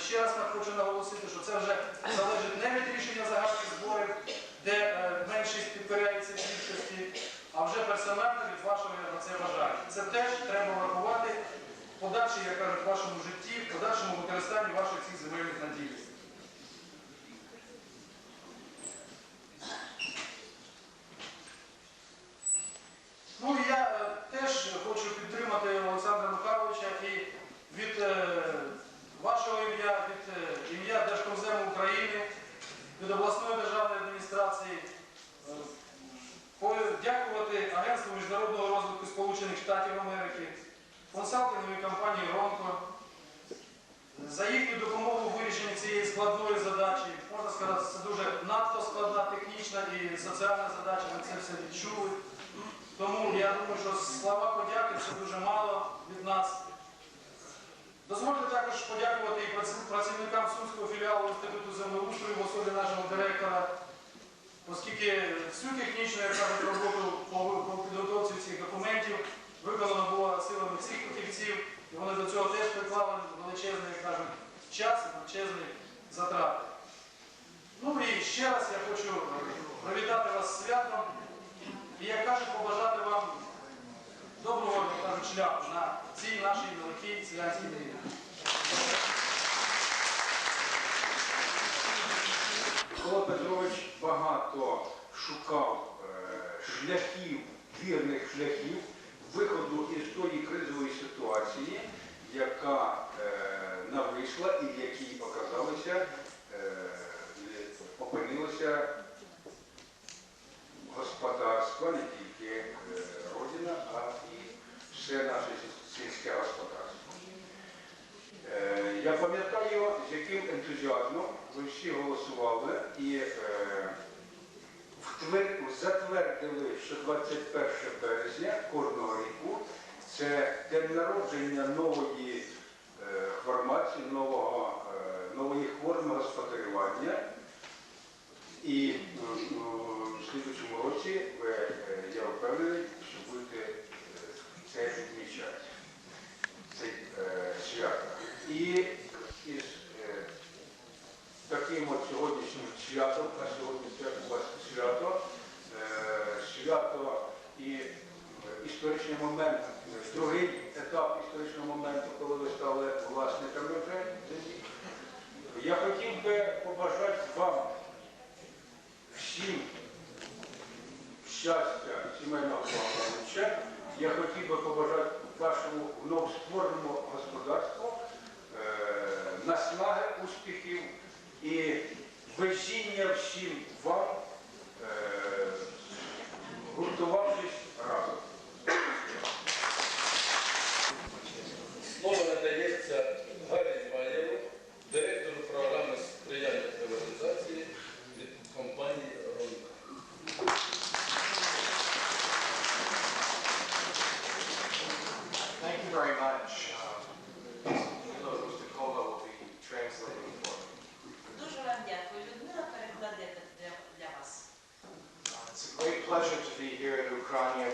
ще раз хочу наголосити, що це вже залежить не від рішення загальних зборів, де е, меншість підкоряється більшості, а вже персонально від вашого на це бажання. Це теж треба врахувати в подальшій, як кажуть, вашому житті, в подальшому використанні ваших цих земельних наділів. Ну і я е, теж хочу підтримати Олександра Михайловича і від е, вашого ім'я, від е, ім'я Держкомзему України, від обласної державної адміністрації е, подякувати Агентству міжнародного розвитку Сполучених Штатів Америки, консалтинговій компанії Ронко за їхню допомогу в вирішенні цієї складної задачі. Можна сказати, це дуже надто складна технічна соціальна задача, ми це все відчули. Тому я думаю, що слова подяки це дуже мало від нас. Дозвольте також подякувати і працівникам Сумського філіалу Інституту землеустрою в особі нашого директора, оскільки всю технічну як кажуть, роботу по підготовці цих документів виконано було силами цих фахівців, і вони до цього теж приклали величезний, як кажуть, час і величезні затрати. Ну і ще раз я хочу привітати вас з святом. І як кажуть, побажати вам доброго кажуть, шляху на цій нашій великій селянській війні. Микола Петрович багато шукав е, шляхів, вірних шляхів виходу із тої кризової ситуації, яка е, навийшла і в якій оказалися, е, опинилося господарство, не тільки е, родина, а і все наше сільське господарство. Е, Я пам'ятаю, з яким ентузіазмом ви всі голосували і е, затвердили, що 21 березня кожного року це день народження нової формації, нової форми господарювання. І слідчому році ви, е, я впевнений, що будете е, це відмічати цей е, свято. І із таким от сьогоднішнім святом, а сьогодні це у вас свято, свято і історичний момент, другий етап історичного моменту, коли ви стали власниками вже. Я хотів би побажати вам всім щастя сімейного благополуччя. Я хотів би побажати вашому новоствореному господарству е, наснаги, успіхів і везіння всім вам, е, гуртувавшись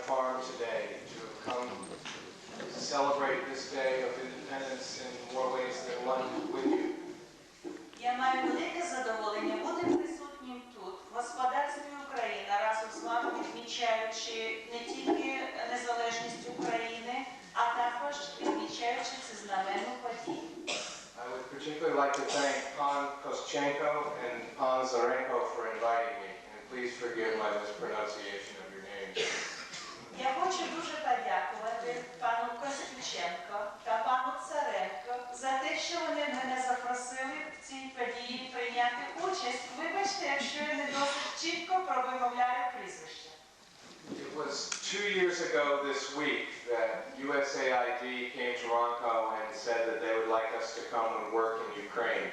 Farm today, to come to celebrate this day of independence in more ways than one with you. Я маю велике задоволення бути присутнім тут, в господарстві України, разом з вами відмічаючи не тільки незалежність України, а також відмічаючи цю знаменну подію. I would particularly like to thank Pan Koschenko and Pan Zarenko for inviting me, and please forgive my mispronunciation of your names. Я хочу дуже подякувати пану Костюченко та пану Царенко за те, що вони мене запросили в цій події прийняти участь. Вибачте, якщо я не досить чітко промовляю прізвище. It was two years ago this week that USAID came to Ronco and said that they would like us to come and work in Ukraine.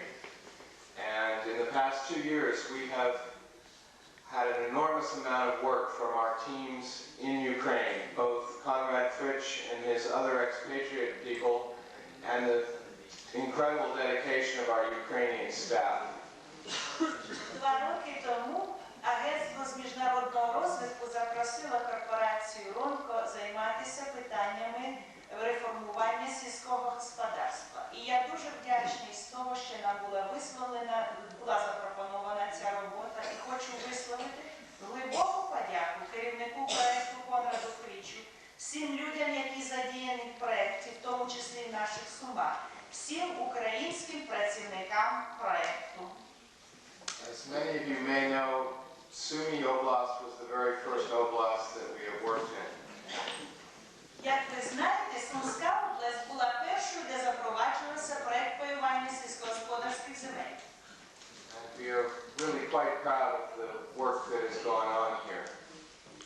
And in the past two years, we have had an enormous amount of work from our teams in Ukraine, both Conrad Fritsch and his other expatriate people, and the incredible dedication of our Ukrainian staff. Два роки тому агентство з міжнародного розвитку запросило корпорацію Ронко займатися питаннями реформування сільського господарства. І я дуже вдячний з того, що була висловлена, була запропонована ця робота, і хочу висловити глибоку подяку керівнику проекту Конраду Фрічу, всім людям, які задіяні в проєкті, в тому числі в наших сумах, всім українським працівникам проекту. As many of you may know, Sumy Oblast was the very first oblast that we have worked in. Як ви знаєте, Сумська область була першою, де запроваджувався проект паювання сільськогосподарських земель. We are really quite proud of the work that has gone on here.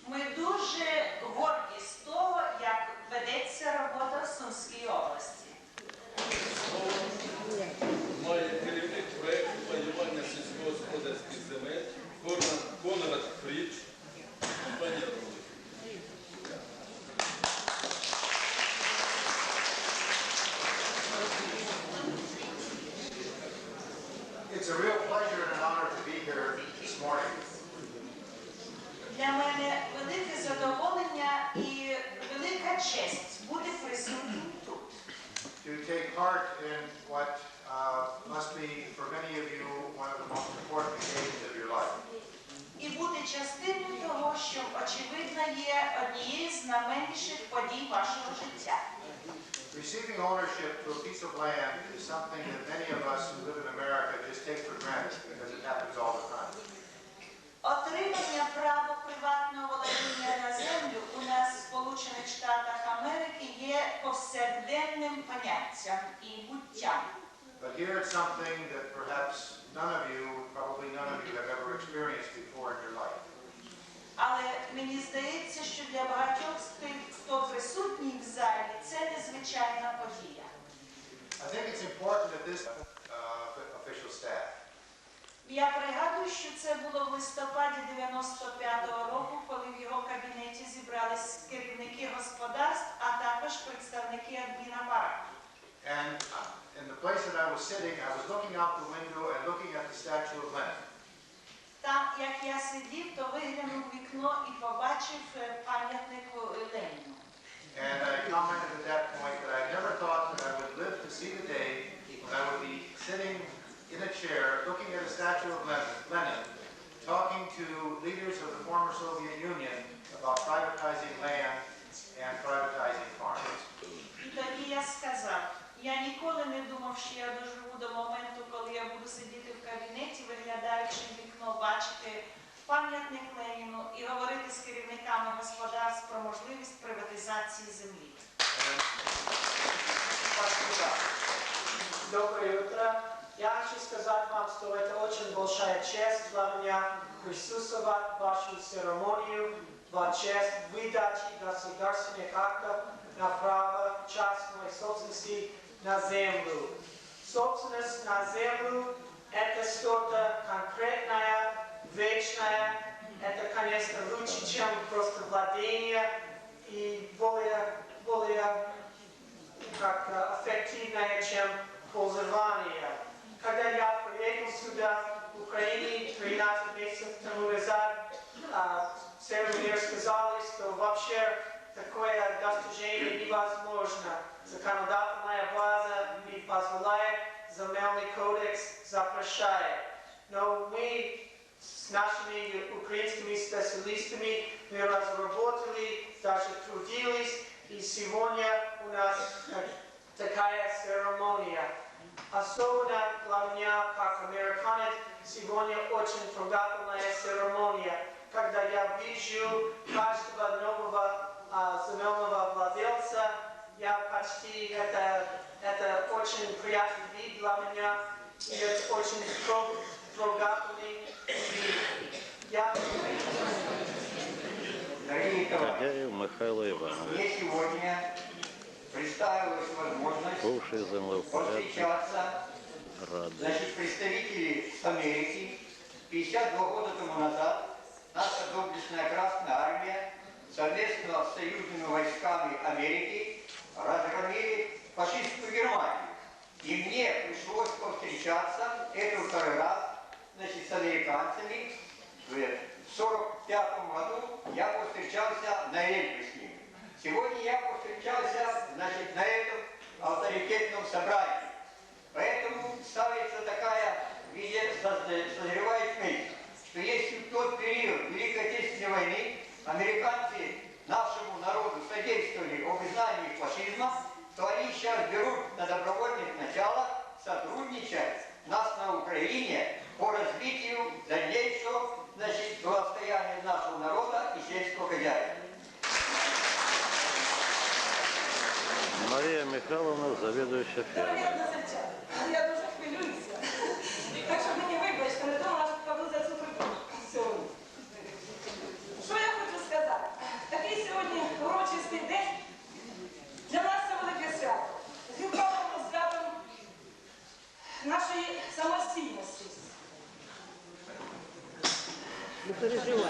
Ми дуже горді з того, як ведеться робота в Сумській області. однією з найменших подій вашого життя. Receiving ownership to a piece of land is something that many of us who live in America just take for granted because it happens all the time. Отримання права приватного володіння на землю у нас в Сполучених Штатах Америки є повсякденним поняттям і буттям. But here it's something that perhaps none of you, probably none of you, have ever experienced before in your life. Незвичайна подія. I think it's important that this uh, official staff Я пригадую, що це було в листопаді 95-го року, коли в його кабінеті зібрались керівники господарств, а також представники адмінапарату. And uh, in the place that I was sitting, I was looking out the window and looking at the statue of Lenin. Там, як я сидів, то виглянув вікно і побачив е, пам'ятник Леніну. And I commented at that point that I never thought that I would live to see the day when I would be sitting in a chair, looking at a statue of Lenin, Lenin, talking to leaders of the former Soviet Union about privatizing land and privatizing farms. І тоді я сказав, я ніколи не думав, що я доживу до моменту, коли я буду сидіти в кабінеті, виглядаючи в вікно, бачити пам'ятник Леніну і говорити з керівниками господарств про можливість приватизації землі. Спасибо. Доброе утро. Я хочу сказать вам, что это очень большая честь для меня присутствовать в вашу церемонию в честь выдачи государственных актов на право частной собственности на землю. Собственность на землю – это что-то конкретное, вечное. Это, конечно, лучше, чем просто владение и более, более как э, эффективнее, чем пользование. Когда я приехал сюда, в Украине, 13 месяцев тому назад, а, все мне сказали, что вообще такое достижение невозможно. Законодательная база не позволяет, земельный кодекс запрещает. Но мы с нашими украинскими специалистами мы разработали, даже трудились, и сегодня у нас такая церемония. Особенно для меня, как американец, сегодня очень трогательная церемония, когда я вижу каждого нового а, земельного владельца, я почти, это, это очень приятный вид для меня, и это очень трог- трогательный вид. Я Радяев Михайло Иванович, мне сегодня представилась возможность бывший повстречаться Рады. значит, представители Америки. 52 года тому назад наша доблестная Красная Армия совместно с союзными войсками Америки разгромили фашистскую Германию. И мне пришлось повстречаться, это второй раз, значит, с американцами. 1945 году я повстречался на Эльбе Сегодня я повстречался значит, на этом авторитетном собрании. Поэтому ставится такая в виде созревает мысль, что если в тот период Великой Отечественной войны американцы нашему народу содействовали обезнанию фашизма, то они сейчас берут на добровольных началах сотрудничать нас на Украине по развитию дальнейшего значит, благостояние нашего народа и сельского хозяина. Мария Михайловна, заведующая фермой. Я тоже хвилююсь. И так, чтобы не Dirigiu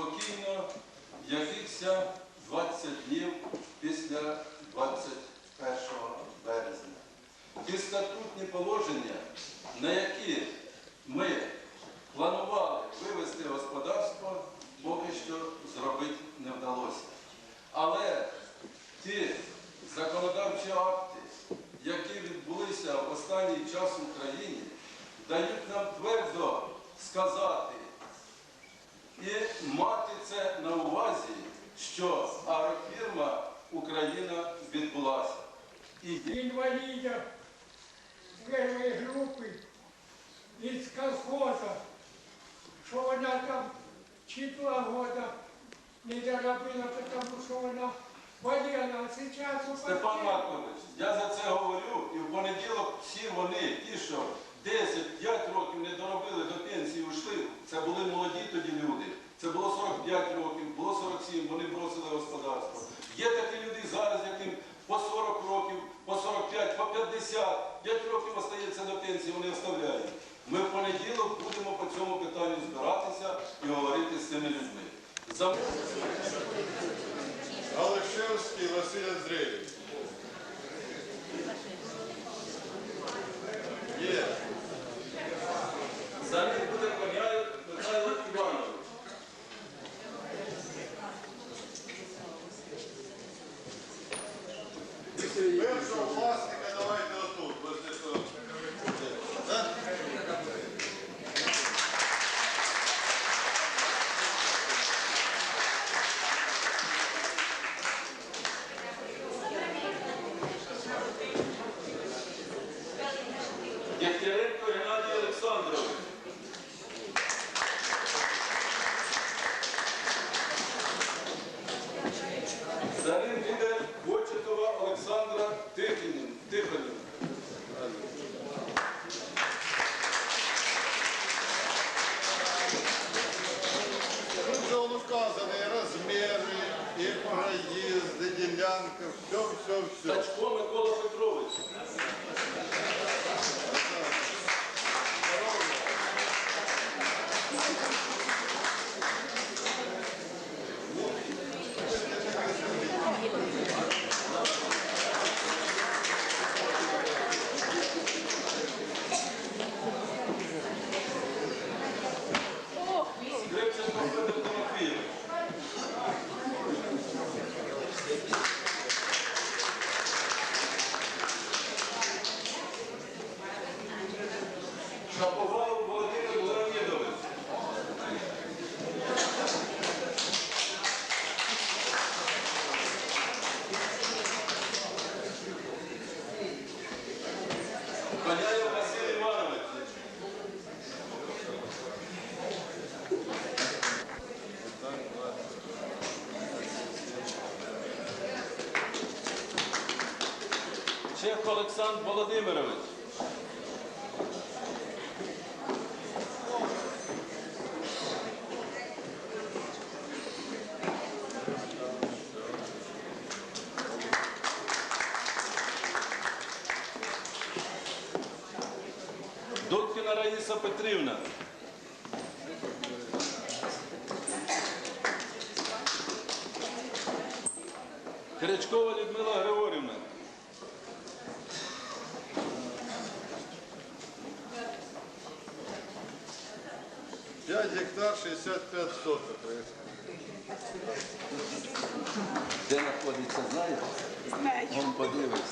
спокійно якихось 20 днів після 21 березня. Ті статутні положення, на які ми планували вивести господарство, поки що зробити не вдалося. Але ті законодавчі акти, які відбулися в останній час в Україні, дають нам твердо сказати і мати це на увазі, що агрофірма Україна відбулася. І... Інвалідів першої групи із колхоза, що вона там чи два года не доробила, тому що вона боліла. А зараз у Степан Маркович, я за це говорю, і в понеділок всі вони, ті, що 10-5 років не доробили представляє. Ми в понеділок будемо по цьому питанню збиратися і говорити з цими людьми. Олешевський Василь Андрійович. Є. За ним буде Коняєв Михайло Іванович. Перша власна. Олександр Володимирович. Дудкіна Раїса Петрівна. Крячкова Людмила Григорівна. Гектар 65 соток. Де знаходиться, знаєте? Вон подивився.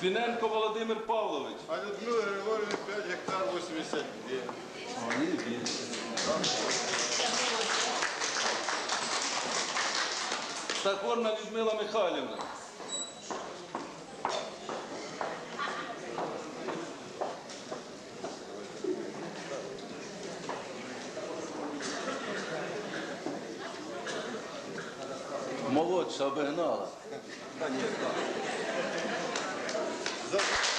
Фіненко Володимир Павлович. А Людмила Григорьевна 5 гектар 82. Вони більше. Стахорна Людмила Михайлівна. Обігнала. За-